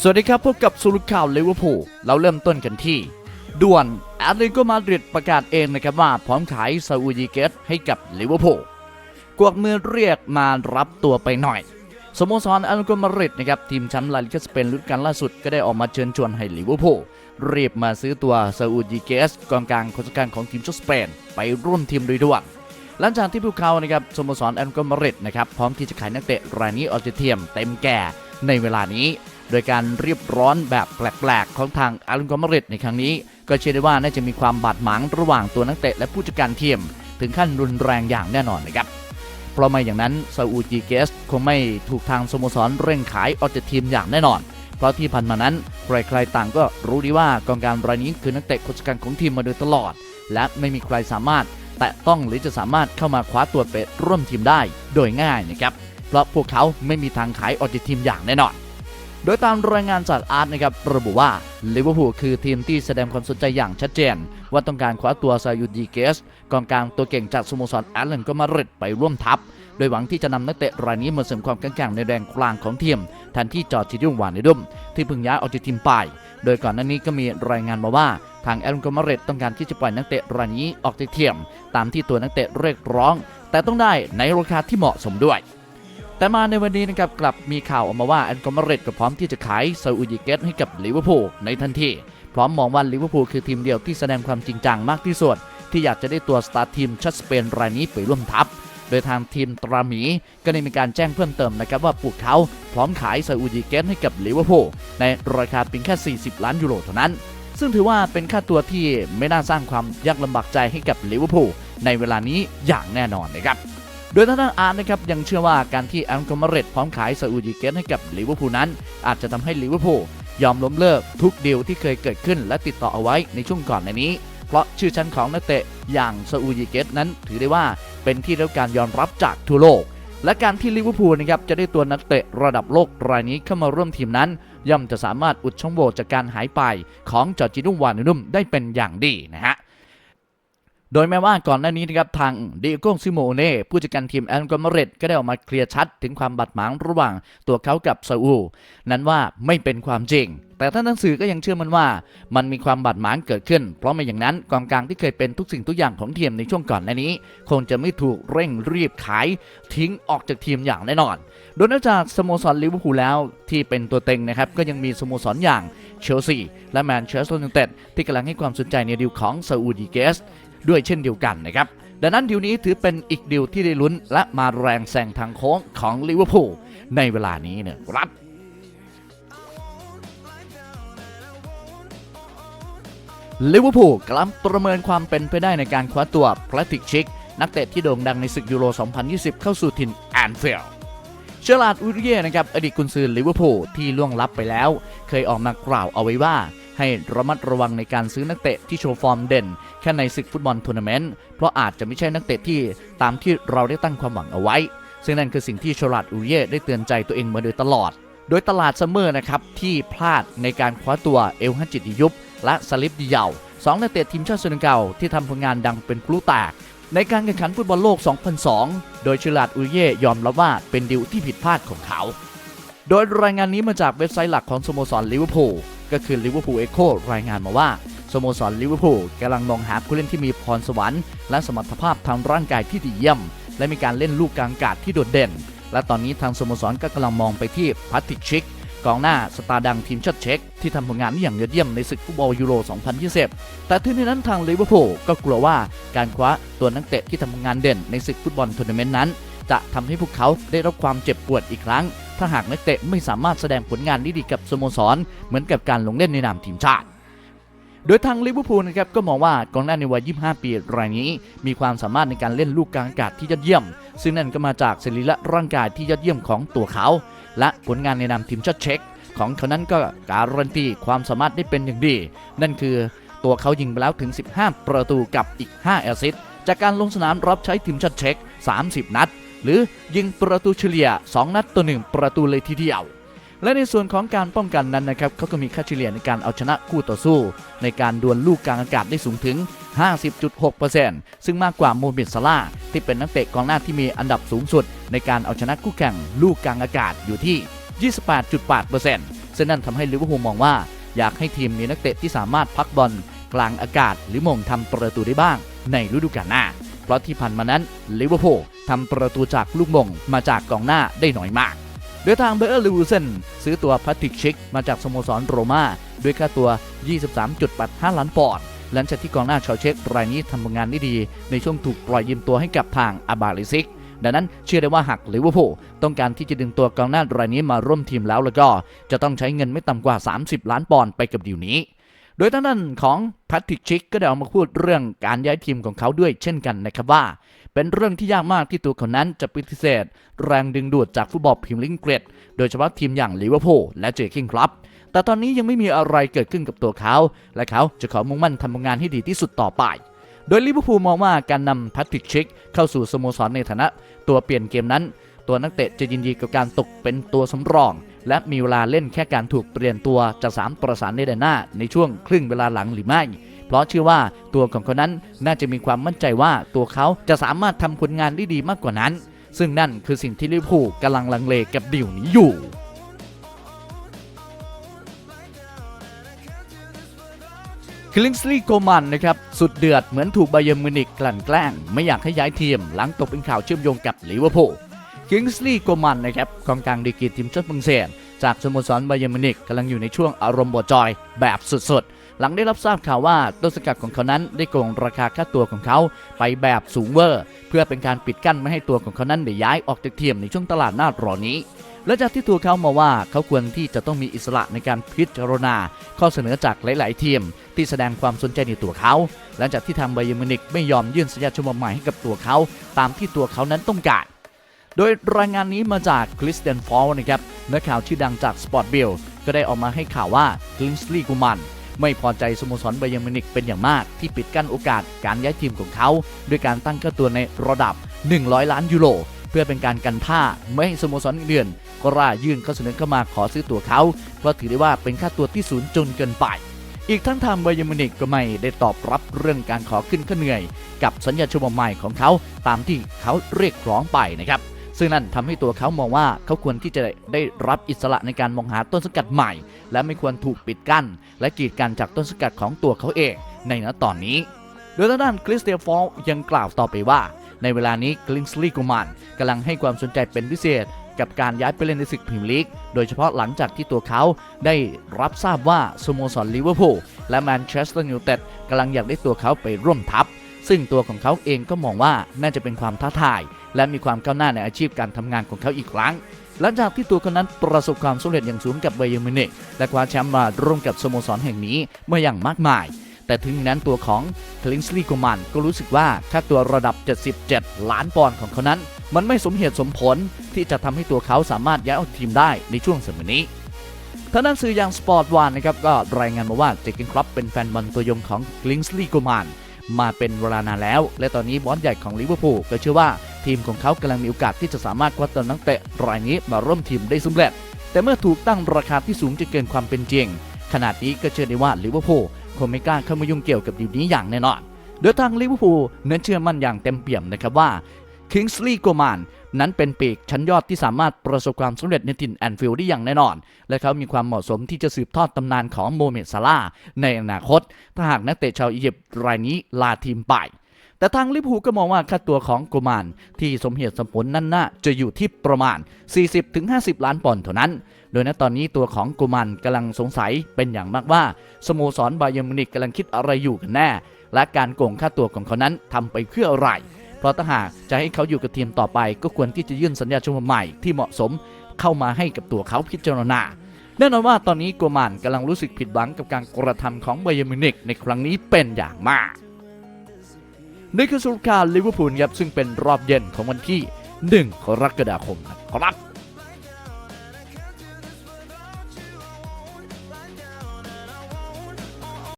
สวัสดีครับพบกับสุรุข่าวลิเวอร์พูลเราเริ่มต้นกันที่ ด่วนแอตเลติโกมาดริดประกาศเองนะครับว่าพร้อมขายซาอูดีเกตให้กับลิเวอร์พูลกวกมือเรียกมารับตัวไปหน่อย สโมสรแอตเลติโกมาดริดนะครับทีมแชมป์ลาลิกาสเปนฤดูกาลล่าสุดก็ได้ออกมาเชิญชวนให้ลิเวอร์พูลรีบมาซื้อตัวซาอูดีเกสกองกลางคนสำคัญของทีมชาติสเปน ไปร่วมทีมโดยด่วนหลังจากที่พวกเขานะครับสโมสรแอตเลติโกมาดริดนะครับพร้อมที่จะขายนักเตะรายนี้ออกจากทีมเต็มแก่ในเวลานี้ โดยการเรียบร้อนแบบแปลกๆ ของทางอารุนกอมาริดในครั้งนี้ ก็เชื่อได้ว่าน่าจะมีความบาดหมางระหว่างตัวนักเตะและผู้จัดการทีมถึงขั้นรุนแรงอย่างแน่นอนนะครับเพราะไม่อย่างนั้นซาอูจีเกสคงไม่ถูกทางสโมสรเร่งขายออกจากทีมอย่างแน่นอน เพราะที่ผ่านมานั้นใครๆต่างก็รู้ดีว่ากองกลารรายนี้คือนักเตะคนสำคัญของทีมมาโดยตลอด และไม่มีใครสามารถแตะต้องหรือจะสามารถเข้ามาคว้าตัวไปร่วมทีมได้โดยง่ายนะครับเพราะพวกเขาไม่มีทางขายออกจากทีมอย่างแน่นอน โดยตามรายงานจากอาร์ตนะครับระบุว่าลิเวอร์พูลคือทีมที่แสดงความสนใจอย่างชัดเจน ว่าต้องการคว้าตัวซายูดีเกสกองกลางตัวเก่งจากสโมสรแอตเลนก็มาริดไปร่วมทัพ โดยหวังที่จะนำนักเตะรายนี้มาเสริมความแข็งแกร่งในแดนกลางของทีมแทนที่จอร์จิดิววานในดุมที่เพิ่งย้ายออกจากทีมไป โดยก่อนหน้านี้ก็มีรายงานมาว่าทางแอตเลนก็มาริดต้องการที่จะปล่อยนักเตะรายนี้ออกจากทีมตามที่ตัวนักเตะเรียกร้อง แต่ต้องได้ในราคาที่เหมาะสมด้วย แต่มาในวันนี้นะครับกลับมีข่าวออกมาว่าแอนกอมาเรตก็พร้อมที่จะขายซาอูดิเกตให้กับลิเวอร์พูลในทันที พร้อมมองว่าลิเวอร์พูลคือทีมเดียวที่แสดงความจริงจังมากที่สุดที่อยากจะได้ตัวสตาร์ทีมชัดสเปนรายนี้ไปร่วมทัพ โดยทางทีมตราหมีก็ได้มีการแจ้งเพิ่มเติมนะครับว่าพวกเขาพร้อมขายซาอูดิเกตให้กับลิเวอร์พูลในราคาเพียงแค่ 40 ล้านยูโรเท่านั้น ซึ่งถือว่าเป็นค่าตัวที่ไม่น่าสร้างความยากลำบากใจให้กับลิเวอร์พูลในเวลานี้อย่างแน่นอนนะครับ โดยทางด้านอาร์ตนะครับยังเชื่อว่าการที่แอมโกมาเรตพร้อมขายซาอูดิเกตให้กับลิเวอร์พูลนั้น อาจจะทำให้ลิเวอร์พูลยอมล้มเลิกทุกดีลที่เคยเกิดขึ้นและติดต่อเอาไว้ในช่วงก่อนในนี้ เพราะชื่อชั้นของนักเตะอย่างซาอูดิเกตนั้นถือได้ว่าเป็นที่ได้รับการยอมรับจากทั่วโลกและการที่ลิเวอร์พูลนะครับจะได้ตัวนักเตะระดับโลกรายนี้เข้ามาร่วมทีมนั้น ย่อมจะสามารถอุดช่องโหว่จากการหายไปของจอร์จินุมวานุนุ่มได้เป็นอย่างดีนะฮะ โดยแม้ว่าก่อนหน้านี้นะครับทางเดโก้ซิโมเน่ผู้จัดการทีมแอนกอมาเรตก็ได้ออกมาเคลียร์ชัด ถึงความบาดหมางระหว่างตัวเขากับซาอูนั้นว่าไม่เป็นความจริง แต่ท่านหนังสือก็ยังเชื่อมันว่า มันมีความบาดหมางเกิดขึ้น เพราะไม่อย่างนั้นกองกลางที่เคยเป็นทุกสิ่งทุกอย่างของทีมในช่วงก่อนหน้านี้ คงจะไม่ถูกเร่งรีบขายทิ้งออกจากทีมอย่างแน่นอน โดยนอกจากสโมสรลิเวอร์พูลแล้วที่เป็นตัวเต็งนะครับก็ยังมีสโมสรอย่างเชลซีและแมนเชสเตอร์ยูไนเต็ดที่กำลังให้ความสนใจในดีลของซาอูดีเกส ด้วยเช่นเดียวกันนะครับดังนั้นดีลนี้ถือเป็นอีกดีลที่ได้ลุ้นและมาแรงแซงทางโค้งของลิเวอร์พูลในเวลานี้เนี่ยครับลิเวอร์พูลกำลังประเมินความเป็นไปได้ในการคว้าตัวพลาติกชิก นักเตะที่โด่งดังในศึกยูโร 2020 เข้าสู่ถิ่นแอนฟิลด์เชลาร์ดอุริเย่นะครับอดีตกุนซือลิเวอร์พูลที่ล่วงลับไปแล้ว เคยออกมากล่าวเอาไว้ว่า ให้ระมัดระวังในการซื้อนักเตะที่โชว์ฟอร์มเด่น แค่ในศึกฟุตบอลทัวร์นาเมนต์เพราะอาจจะไม่ใช่นักเตะที่ตามที่เราได้ตั้งความหวังเอาไว้ ซึ่งนั่นคือสิ่งที่ชลาดอุริเย่ได้เตือนใจตัวเองมาโดยตลอด โดยตลาดซัมเมอร์นะครับที่พลาดในการคว้าตัวเอลฮันจิตดิยุบและสลิปดิเยาสองนักเตะทีมชาติเซเกัลที่ทำผลงานดังเป็นพลุแตกในการแข่งขันฟุตบอลโลก 2002 โดยชลาดอุเย่ยอมรับว่าเป็นดิวที่ผิดพลาดของเขา โดยรายงานนี้มาจากเว็บไซต์หลักของสโมสรลิเวอร์พูลก็คือลิเวอร์พูลเอ็โครายงานมาว่าสโมสรลิเวอร์พูลกำลังมองหาผู้เล่นที่มีพรสวรรค์ และสมรรถภาพทางร่างกายที่ดีเยี่ยม และมีการเล่นลูกกลางอากาศที่โดดเด่น และตอนนี้ทางสโมสรก็กำลังมองไปที่พัตติชิกกองหน้าสตาร์ดังทีมชาติเช็กที่ทำผลงานอย่างยอดเยี่ยมในศึกฟุตบอลยูโร 2020 แต่ที่นี้นั้นทางลิเวอร์พูลก็กลัวว่าการคว้าตัวนักเตะที่ทำผลงานเด่นในศึกฟุตบอลทัวร์นาเมนต์นั้น จะทำให้พวกเขาได้รับความเจ็บปวดอีกครั้ง ถ้าหากนักเตะไม่สามารถแสดงผลงานด้ดีกับสโมสร เหมือนกับการลงเล่นในนามทีมชาติ โดยทางลิเวอร์พูลนะครับก็มองว่ากองหน้าในวัย 25 ปีรายนี้ มีความสามารถในการเล่นลูกกลางอากาศที่ยอดเยี่ยม ซึ่งนั่นก็มาจากสรีระร่างกายที่ยอดเยี่ยมของตัวเขา และผลงานในนามทีมชาติเช็กของเขานั้นก็การันตีความสามารถได้เป็นอย่างดี นั่นคือตัวเขายิงไปแล้วถึง 15 ประตูกับอีก 5 แอสซิสต์จากการลงสนามรับใช้ทีมชาติเช็ก30 นัด หรือยิงประตูเฉลี่ย 2 นัดต่อ1ประตูเลยทีเดียว และในส่วนของการป้องกันนั้นนะครับเขาก็มีค่าเฉลี่ยในการเอาชนะคู่ต่อสู้ ในการดวลลูกกลางอากาศได้สูงถึง 50.6%ซึ่งมากกว่าโมเมดซาลาที่เป็นนักเตะกองหน้าที่มีอันดับสูงสุด ในการเอาชนะคู่แข่งลูกกลางอากาศอยู่ที่ 28.8%ซซึ่งนั่นทำให้ลิเวอร์พูลมองว่าอยากให้ทีมมีนักเตะที่สามารถพักบอลกลางอากาศ หรือมงทำประตูได้บ้างในฤดูกาลหน้า เพราะที่ผ่านมานั้นลิเวอร์พูลทำประตูจากลูกมงมาจากกองหน้าได้น้อยมาก โดยทางเบอร์ลิวูเซนซื้อตัวพัตติกชิกมาจากสโมสรโรม่าด้วยค่าตัว 23.85 ล้านปอนด์หลังจากที่กองหน้าชาวเช็กรายนี้ทำผลงานได้ดี ในช่วงถูกปล่อยยืมตัวให้กับทางอาบาลิซิกดังนั้นเชื่อได้ว่าหากลิเวอร์พูลต้องการที่จะดึงตัวกองหน้ารายนี้มาร่วมทีมแล้วแล้วก็ จะต้องใช้เงินไม่ต่ำกว่า 30 ล้านปอนด์ไปกับดีลนี้ โดยทางด้านของแพทริกชิกก็ได้ออกมาพูดเรื่องการย้ายทีมของเขาด้วยเช่นกันนะครับว่า เป็นเรื่องที่ยากมากที่ตัวเขานั้นจะปฏิเสธ แรงดึงดูดจากฟุตบอลพรีเมียร์ลีกอังกฤษโดยเฉพาะทีมอย่างลิเวอร์พูลและเจอคิงครับแต่ตอนนี้ยังไม่มีอะไรเกิดขึ้นกับตัวเขา และเขาจะขอมุ่งมั่นทำงานให้ดีที่สุดต่อไป โดยลิเวอร์พูลมองว่าการนำแพทริกชิกเข้าสู่สโมสรในฐานะ ตัวเปลี่ยนเกมนั้น ตัวนักเตะจะยินดีกับการตกเป็นตัวสำรอง และมีเวลาเล่นแค่การถูกเปลี่ยนตัวจากสามประสานในแดนหน้าในช่วงครึ่งเวลาหลังหรือไม่ เพราะเชื่อว่าตัวของเขานั้นน่าจะมีความมั่นใจว่าตัวเขาจะสามารถทำผลงานได้ดีมากกว่านั้น ซึ่งนั่นคือสิ่งที่ลิเวอร์พูลกำลังลังเลกับดีลนี้อยู่คลิงสลีย์โกมันนะครับสุดเดือดเหมือนถูกไบเยร์มิวนิกกลั่นแกล้ง ไม่อยากให้ย้ายทีม หลังตกเป็นข่าวเชื่อมโยงกับลิเวอร์พูล คิงส์ลีย์โกมันนะครับกองกลางดีกรีทีมชาติฝรั่งเศสจากสโมสรไบเยร์มิวนิกกำลังอยู่ในช่วงอารมณ์บดจอยแบบสุดๆ หลังได้รับทราบข่าวว่าต้นสกัดของเขานั้นได้โกงราคาค่าตัวของเขาไปแบบสูงเวอร์ เพื่อเป็นการปิดกั้นไม่ให้ตัวของเขานั้นได้ย้ายออกจากทีมในช่วงตลาดหน้ารอนี้และจากที่ตัวเขามาว่าเขาควรที่จะต้องมีอิสระในการพิจารณา ข้อเสนอจากหลาย ๆ ทีม ที่แสดงความสนใจในตัวเขา หลังจากที่ทางไบเยร์มิวนิกไม่ยอมยื่นสัญญาฉบับใหม่ให้กับตัวเขา ตามที่ตัวเขานั้นต้องการ โดยรายงานนี้มาจากคริสเตียนฟอลนะครับนักข่าวชื่อดังจากสปอร์ตบิลก็ได้ออกมาให้ข่าวว่าคลินสลีกูมันไม่พอใจสโมสรไบเยร์มินิกเป็นอย่างมาก ที่ปิดกั้นโอกาสการย้ายทีมของเขา ด้วยการตั้งค่าตัวในระดับ 100 ล้านยูโรเพื่อเป็นการกันท่าไม่ให้สโมสรอื่นก็ร่ายื่นข้อเสนอเข้ามาขอซื้อตัวเขา เพราะถือได้ว่าเป็นค่าตัวที่สูงจนเกินไป อีกทั้งทางไบเยร์มินิกก็ไม่ได้ตอบรับเรื่องการขอขึ้นค่าเหนื่อย กับสัญญาฉบับใหม่ของเขาตามที่เขาเรียกร้องไปนะครับ ซึ่งนั่นทำให้ตัวเขามองว่าเขาควรที่จะได้รับอิสระในการมองหาต้นสกัดใหม่ และไม่ควรถูกปิดกั้น และกีดกันจากต้นสกัดของตัวเขาเอง ในณตอนนี้ โดยด้านคริสเตียฟอลยังกล่าวต่อไปว่า ในเวลานี้กลิงสลีกูมานกำลังให้ความสนใจเป็นพิเศษกับการย้ายไปเล่นในศึกพรีเมียร์ลีก โดยเฉพาะหลังจากที่ตัวเขาได้รับทราบว่าสโมสรลิเวอร์พูลและแมนเชสเตอร์ยูไนเต็ดกำลังอยากได้ตัวเขาไปร่วมทัพ ซึ่งตัวของเขาเองก็มองว่าน่าจะเป็นความท้าทาย และมีความก้าวหน้าในอาชีพการทำงานของเขาอีกครั้ง หลังจากที่ตัวเขานั้นประสบความสำเร็จอย่างสูงกับไบย์มินิกและคว้าแชมป์มาร่วมกับสโมสรแห่งนี้เมื่ออย่างมากมาย แต่ถึงนั้นตัวของคลินสลีโกมันก็รู้สึกว่าค่าตัวระดับ 77 ล้านปอนด์ของเขานั้น มันไม่สมเหตุสมผลที่จะทำให้ตัวเขาสามารถย้ายออกทีมได้ในช่วงสมัยนี้ทางด้านสื่ออย่างสปอร์ตวันนะครับก็รายงานมาว่าเจคเกนครอปเป็นแฟนบอลตัวยงของกลิงสลีโกมันมาเป็นเวลานานแล้ว และตอนนี้บอสใหญ่ของลิเวอร์พูลก็เชื่อว่า ทีมของเขากำลังมีโอกาสที่จะสามารถคว้าตัวนักเตะรายนี้มาร่วมทีมได้สำเร็จ แต่เมื่อถูกตั้งราคาที่สูงจนเกินความเป็นจริง ขนาดนี้ก็เชื่อได้ว่าลิเวอร์พูลคงไม่กล้าเข้ามายุ่งเกี่ยวกับดีลนี้อย่างแน่นอนโดยทางลิเวอร์พูลเน้นเชื่อมั่นอย่างเต็มเปี่ยมนะครับว่าคิงส์ลีย์โกมานนั้นเป็นปีกชั้นยอดที่สามารถประสบความสำเร็จในถิ่นแอนฟิลด์ได้อย่างแน่นอน และเขามีความเหมาะสมที่จะสืบทอดตำนานของโมเมดซาลาในอนาคต ถ้าหากนักเตะชาวอียิปต์รายนี้ลาทีมไป แต่ทางลิเวอร์พูลก็มองว่าค่าตัวของโกมานที่สมเหตุสมผลนั่นน่าจะอยู่ที่ประมาณ 40-50 ล้านปอนด์เท่านั้น โดยณตอนนี้ตัวของโกมันกำลังสงสัยเป็นอย่างมากว่าสโมสรบาเยร์มิวนิกกำลังคิดอะไรอยู่กันแน่ และการโกงค่าตัวของเขานั้นทำไปเพื่ออะไร เพราะถ้าหากจะให้เขาอยู่กับทีมต่อไป ก็ควรที่จะยื่นสัญญาฉบับใหม่ที่เหมาะสมเข้ามาให้กับตัวเขาพิจารณาแน่นอนว่าตอนนี้โกมันกำลังรู้สึกผิดหวังกับการกระทำของไบเยร์มิวนิกในครั้งนี้เป็นอย่างมาก นี่คือสุรการลิเวอร์พูลครับซึ่งเป็นรอบเย็นของวันที่ 1 กรกฎาคมครับ